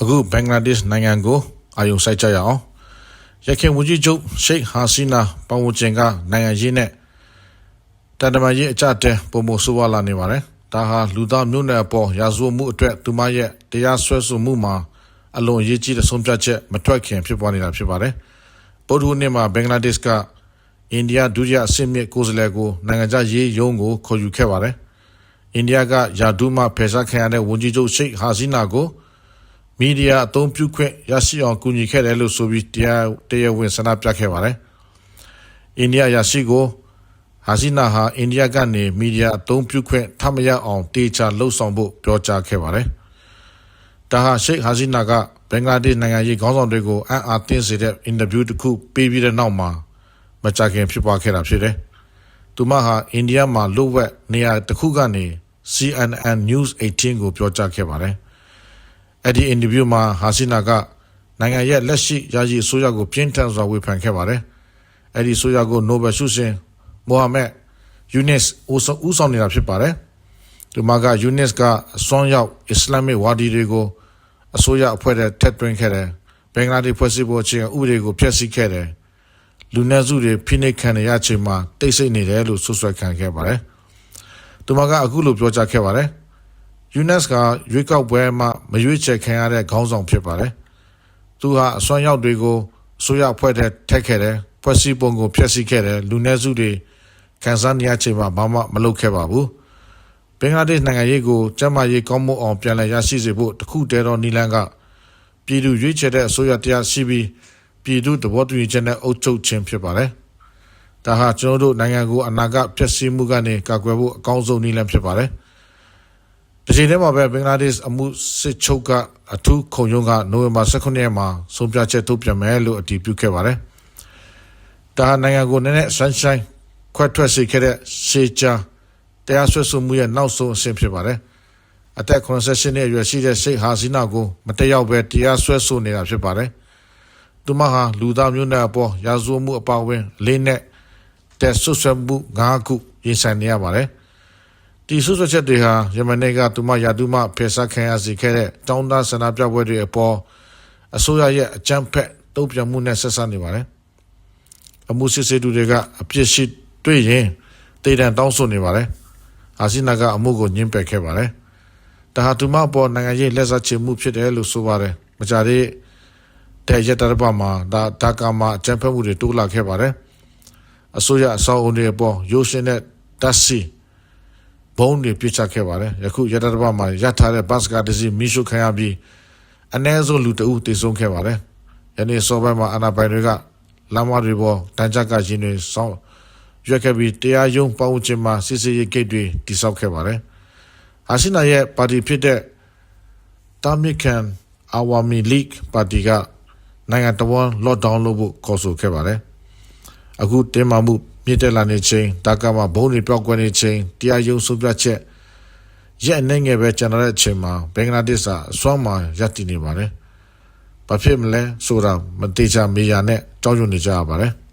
အခုဘင်္ဂလားဒေ့ရှ်နိုင်ငံကိုအာရုံစိုက်ကြရအောင်ရခိုင်ဝန်ကြီးချုပ်ရှိတ်ဟာစီနာပတ်ဝန်းကျင်ကနိုင်ငံရေးနဲ့တန်တမာရေးအကြတဲ့ပုံမဆိုးဝါးလာနေပါတယ်ဒါဟာလူသားမျိုးနွယ်အပေါ်ရာဇဝတ်မှုအတွက်သူမရဲ့တရားစွဲဆိုမှုမှာအလွန်အရေးကြီးတဲ့ဆုံးဖြတ်ချက်မထွက်ခင်ဖြစ်ပေါ်နေတာဖြစ်ပါတယ်ပုဒ်ထူနေ့မှာဘင်္ဂလားဒေ့ရှ်ကအိန္ဒိယဒုတိယအဆင့်မြင့်ကိုယ်စားလှယ်ကိုနိုင်ငံခြားရေးရုံးကိုခေါ်ယူခဲ့ပါတယ်အိန္ဒိယကယာဒူးမှဖယ်ရှားခံရတဲ့ဝန်ကြီးချုပ်ရှိတ်ဟာစီနာကို မီဒီယာအသုံးပြုခွင့်ရရှိအောင်ကူညီခဲ့တယ်လို့ဆိုပြီးတရားတရားဝင်ဆန္ဒပြခဲ့ပါတယ်။အိန္ဒိယရရှိကိုဟာစီနာဟာအိန္ဒိယကနေမီဒီယာအသုံးပြုခွင့်ထမရအောင်တေချာလှုပ်ဆောင်ဖို့ပြောကြားခဲ့ပါတယ်။ဒါဟာရှိတ်ဟာစီနာကဘင်္ဂလားဒေ့ရှ်နိုင်ငံရေးခေါင်းဆောင်တွေကိုအံ့အားသင့်စေတဲ့အင်တာဗျူးတစ်ခုပေးပြီးတဲ့နောက်မှာမကြခင်ဖြစ်ပွားခဲ့တာဖြစ်တယ်။သူမဟာအိန္ဒိယမှာလွတ်ဝက်နေရာတစ်ခုကနေ CNN News 18ကိုပြောကြားခဲ့ပါတယ်။ အဲ့ဒီအင်တာဗျူးမှာဟာစီနာကနိုင်ငံရဲ့လက်ရှိယာယီအစိုးရကိုပြင်းထန်စွာဝေဖန်ခဲ့ပါတယ်။အဲ့ဒီအစိုးရကိုနိုဘယ်ဆုရှင်မိုဟာမက်ယူနစ်ဦးဆောင်ဦးဆောင်နေတာဖြစ်ပါတယ်။ဒီမှာကယူနစ်ကအစွမ်းရောက်အစ္စလာမစ်ဝါဒီတွေကိုအစိုးရအဖွဲ့တဲ့ထက်သွင်းခဲ့တယ်။ဘင်္ဂလားဒေ့ရှ်ဖွဲ့စည်းပုံအခြေခံဥပဒေကိုဖျက်ဆီးခဲ့တယ်။လူနည်းစုတွေဖိနှိပ်ခံရချိန်မှာတိတ်ဆိတ်နေတယ်လို့ဆွဆွဲခံခဲ့ပါတယ်။ဒီမှာကအခုလိုပြောကြားခဲ့ပါတယ်။ UNES ကရွေးကောက်ပွဲမှာမရွေးချယ်ခံရတဲ့ခေါင်းဆောင်ဖြစ်ပါတယ်။သူဟာအစွမ်းရောက်တွေကိုအစိုးရအဖွဲ့ထဲထက်ခဲ့တယ်။ဖွဲ့စည်းပုံကိုဖျက်ဆီးခဲ့တယ်။လူနည်းစုတွေခံစားနေရချိန်မှာဘာမှမလုပ်ခဲ့ပါဘူး။ဘင်္ဂလားဒေ့ရှ်နိုင်ငံရေးကိုကျန်းမာရေးကောင်းမွန်အောင်ပြန်လည်ရရှိစေဖို့တခုတည်းသောနီလန်းကပြည်သူရွေးချယ်တဲ့အစိုးရတရားရှိပြီးပြည်သူတဘောတူညီချက်နဲ့အုပ်ချုပ်ခြင်းဖြစ်ပါတယ်။ဒါဟာကျွန်တော်တို့နိုင်ငံကိုအနာဂတ်ဖြစ်စီမှုကနေကာကွယ်ဖို့အကောင်းဆုံးနည်းလမ်းဖြစ်ပါတယ်။ ဒီချိန်ထဲမှာပဲဘင်္ဂလားဒေ့ရှ်အမှုစစ်ချုပ်ကအထူးခုံရုံးကနိုဝင်ဘာ18ရက်မှာဆုံးဖြတ်ချက်ထုတ်ပြန်မယ်လို့အတည်ပြုခဲ့ပါတယ်။ဒါဟာနိုင်ငံကိုနည်းနည်းဆန်းဆိုင်ခွဲထွက်စေခဲ့တဲ့ရှေးချာတရားစွဲဆိုမှုရဲ့နောက်ဆုံးအဆင့်ဖြစ်ပါတယ်။အသက်88နှစ်အရွယ်ရှိတဲ့ရှိတ်ဟာစီနာကိုမတက်ရောက်ပဲတရားစွဲဆိုနေတာဖြစ်ပါတယ်။သူမဟာလူသားမျိုးနွယ်အပေါ်ရာဇဝတ်မှုအပါအဝင်လေးနဲ့တက်ဆွဆွဲမှု၅ခုရင်ဆိုင်နေရပါတယ်။ ဒီဆွဆွချက်တွေဟာယမန်နေ့ကသူမယာတုမဖယ်ရှားခံရစေခဲ့တဲ့တောင်းတဆန္ဒပြပွဲတွေအပေါ်အစိုးရရဲ့အကြမ်းဖက်တုံ့ပြန်မှုနဲ့ဆက်စပ်နေပါတယ်။အမှုစစ်ဆေးသူတွေကအပြစ်ရှိတွေ့ရင်တည်တံတောင်းဆိုနေပါတယ်။အာစီနာကအမှုကိုညှင်းပယ်ခဲ့ပါတယ်။ဒါဟာသူမအပေါ်နိုင်ငံရေးလက်စားချေမှုဖြစ်တယ်လို့ဆိုပါတယ်။မကြတဲ့တဲ့ရတရပမှာဒါဒါကာမှာအကြမ်းဖက်မှုတွေတိုးလာခဲ့ပါတယ်။အစိုးရအဆောက်အုံတွေအပေါ်ရိုးရှင်းတဲ့တတ်စီ ဘုံတွေပြစ်ချခဲ့ပါတယ်။ယခုရတရပမှာရထားတဲ့ဘတ်စကားတစ်စီးမိရှုခံရပြီးအ ਨੇ ဆုံးလူတအုပ်တည်ဆုံးခဲ့ပါတယ်။ယနေ့စောပိုင်းမှာအနာပိုင်တွေကလမ်းမတွေပေါ်တန်ကြပ်ကရင်တွေဆောင်းရွက်ခဲ့ပြီးတရားရုံးပေါင်းချင်မှာစစ်စစ်ရေးဂိတ်တွေတိစောက်ခဲ့ပါတယ်။အာရှိနာရဲ့ပါတီဖြစ်တဲ့တာမီကန်အာဝါမီလိဂ်ပါတီကနိုင်ငံတော်ဝန်လော့ဒေါင်းလုပ်ဖို့ခေါ်ဆိုခဲ့ပါတယ်။အခုတင်းမာမှု မြင့်တက်လာနေချိန်တာကမှာဘုံတွေပြောက်ကွယ်နေချိန်တရားရုံးဆုံးဖြတ်ချက်ရဲ့အနေငယ်ပဲကျွန်တော်တဲ့အချိန်မှာဘင်္ဂလားဒေ့ရှ်အစွမ်းမှာရပ်တည်နေပါတယ်။ဘာဖြစ်မလဲဆိုတာမတိကျမေးရနဲ့ကြောက်ရွံ့နေကြရပါတယ်။